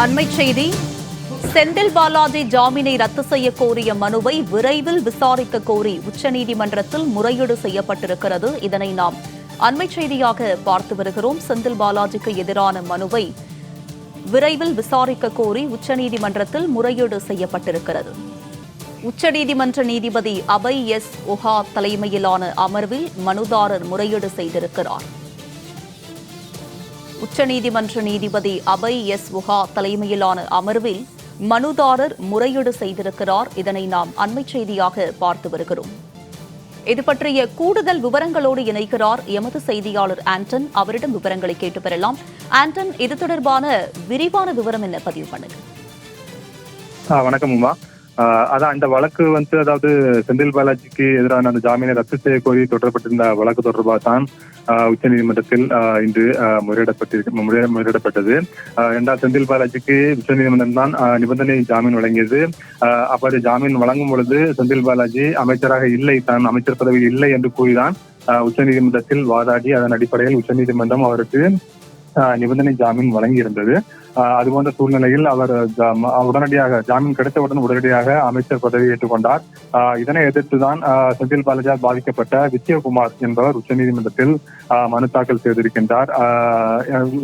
அண்மை செய்தி. செந்தில் பாலாஜி ஜாமீனை ரத்து செய்ய கோரிய மனுவை விரைவில் விசாரிக்க கோரி உச்சநீதிமன்றத்தில் முறையீடு செய்யப்பட்டிருக்கிறது. இதனை நாம் அண்மை செய்தியாக பார்த்து வருகிறோம். செந்தில் பாலாஜிக்கு எதிரான மனுவை விரைவில் விசாரிக்க கோரி உச்சநீதிமன்றத்தில் முறையீடு செய்யப்பட்டிருக்கிறது. உச்சநீதிமன்ற நீதிபதி அபய் எஸ் ஒஹா தலைமையிலான அமர்வில் மனுதாரர் முறையீடு செய்திருக்கிறார். உச்சநீதிமன்ற நீதிபதி அபய் எஸ் உஹா தலைமையிலான அமர்வில் மனுதாரர் முறையீடு செய்திருக்கிறார். இதனை நாம் அண்மை செய்தியாக பார்த்து வருகிறோம். இது பற்றிய கூடுதல் விவரங்களோடு இணைக்கிறார் எமது செய்தியாளர் ஆண்டன். அவரிடம் விவரங்களை கேட்டு பெறலாம். ஆண்டன் இது தொடர்பான விரிவான விவரம் என்ன? பதிவு பண்ணுங்க வணக்கம் உமா. அதான் அந்த வழக்கு வந்து அதாவது செந்தில் பாலாஜிக்கு எதிரான அந்த ஜாமீனை ரத்து செய்ய கோரி தொடரப்பட்டிருந்த வழக்கு தொடர்பாக தான் உச்ச உச்சநீதிமன்றத்தில் இன்று ஆ, முறையிடப்பட்டிருக்கு முறையிடப்பட்டது. இரண்டாவது என்றால் செந்தில் பாலாஜிக்கு உச்சநீதிமன்றம் தான் நிபந்தனை ஜாமீன் வழங்கியது. ஆ, அப்படி ஜாமீன் வழங்கும் பொழுது செந்தில் பாலாஜி அமைச்சராக இல்லை தான் அமைச்சர் பதவியில் இல்லை என்று கூறிதான் உச்ச உச்சநீதிமன்றத்தில் வாதாடி அதன் அடிப்படையில் உச்சநீதிமன்றம் அவருக்கு நிபந்தனை ஜாமீன் வழங்கியிருந்தது. அது போன்ற சூழ்நிலையில் அவர் உடனடியாக ஜாமீன் கிடைத்தவுடன் உடனடியாக அமைச்சர் பதவி ஏற்றுக்கொண்டார். இதனை எதிர்த்துதான் செந்தில் பாலாஜியால் பாதிக்கப்பட்ட விஜயகுமார் என்பவர் உச்சநீதிமன்றத்தில் மனு தாக்கல் செய்திருக்கின்றார்.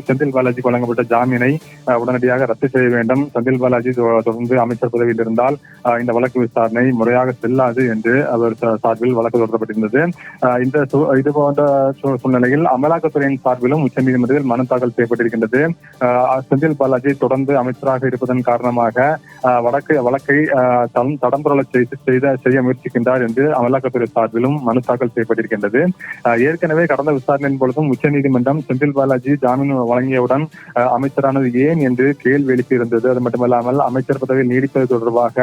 செந்தில் பாலாஜிக்கு வழங்கப்பட்ட ஜாமீனை உடனடியாக ரத்து செய்ய வேண்டும். செந்தில் பாலாஜி தொடர்ந்து அமைச்சர் பதவியில் இருந்தால் இந்த வழக்கு விசாரணை முறையாக செல்லாது என்று அவர் சார்பில் வழக்கு தொடரப்பட்டிருந்தது. இந்த இது போன்ற சூழ்நிலையில் அமலாக்கத்துறையின் சார்பிலும் உச்சநீதிமன்றத்தில் மனு தாக்கல் செய்யப்பட்டிருக்கின்றது. செந்தில் பாலாஜி தொடர்ந்து அமைச்சராக இருப்பதன் காரணமாக வடக்கு வழக்கை ஆஹ் தடம்புரள செய்து செய்த செய்ய முயற்சிக்கின்றார் என்று அமலாக்கத்துறை சார்பிலும் மனு தாக்கல் செய்யப்பட்டிருக்கின்றது. ஏற்கனவே கடந்த விசாரணையின் பொழுதும் உச்சநீதிமன்றம் செந்தில் பாலாஜி ஜாமீன் வழங்கியவுடன் அமைச்சரானது ஏன் என்று கேள்வி எழுப்பியிருந்தது. அது மட்டுமல்லாமல் அமைச்சர் பதவியில் நீடிப்பது தொடர்பாக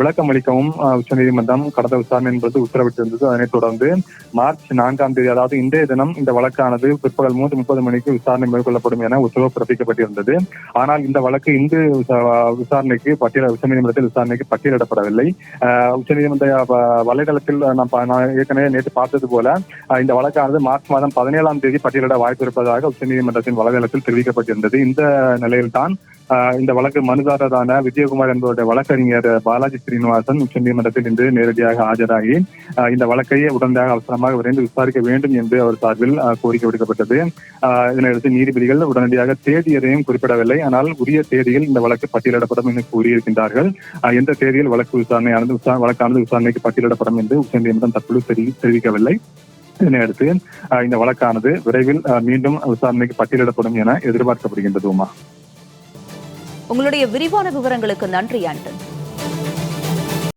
விளக்கம் அளிக்கவும் உச்சநீதிமன்றம் கடந்த விசாரணையின் பொழுது உத்தரவிட்டிருந்தது. அதனைத் தொடர்ந்து மார்ச் நான்காம் தேதி அதாவது இன்றைய தினம் இந்த வழக்கானது பிற்பகல் மூன்று முப்பது மணிக்கு விசாரணை மேற்கொள்ளப்படும் என உத்தரவு பிறப்பிக்கப்பட்டிருந்தது. ஆனால் இந்த வழக்கு இன்று விசாரணைக்கு பட்டியல உச்சநீதிமன்றத்தில் விசாரணைக்கு பட்டியலிடப்படவில்லை ஆஹ் உச்சநீதிமன்ற வலைதளத்தில் நாம் நான் ஏற்கனவே நேற்று பார்த்தது போல ஆஹ் இந்த வழக்கானது மார்ச் மாதம் பதினேழாம் தேதி பட்டியலிட வாய்ப்பு இருப்பதாக உச்சநீதிமன்றத்தின் வலைதளத்தில் தெரிவிக்கப்பட்டிருந்தது. இந்த நிலையில்தான் இந்த வழக்கு மனுதாரரான விஜயகுமார் என்பவருடைய வழக்கறிஞர் பாலாஜி ஸ்ரீனிவாசன் உச்சநீதிமன்றத்தில் இன்று நேரடியாக ஆஜராகி இந்த வழக்கையே உடனடியாக அவசரமாக விரைந்து விசாரிக்க வேண்டும் என்று அவர் சார்பில் கோரிக்கை விடுக்கப்பட்டது. இதனையடுத்து நீதிபதிகள் உடனடியாக தேதி எதையும் குறிப்பிடவில்லை. ஆனால் உரிய தேதியில் இந்த வழக்கு பட்டியலிடப்படும் என்று கூறியிருக்கின்றார்கள். எந்த தேதியில் வழக்கு விசாரணையானது வழக்கானது விசாரணைக்கு பட்டியலிடப்படும் என்று உச்சநீதிமன்றம் நீதிமன்றம் தற்போது தெரிவிக்கவில்லை. இதனையடுத்து இந்த வழக்கானது விரைவில் மீண்டும் விசாரணைக்கு பட்டியலிடப்படும் என எதிர்பார்க்கப்படுகின்றது உமா உங்களுடைய விரிவான விவரங்களுக்கு நன்றி ஆண்டன்.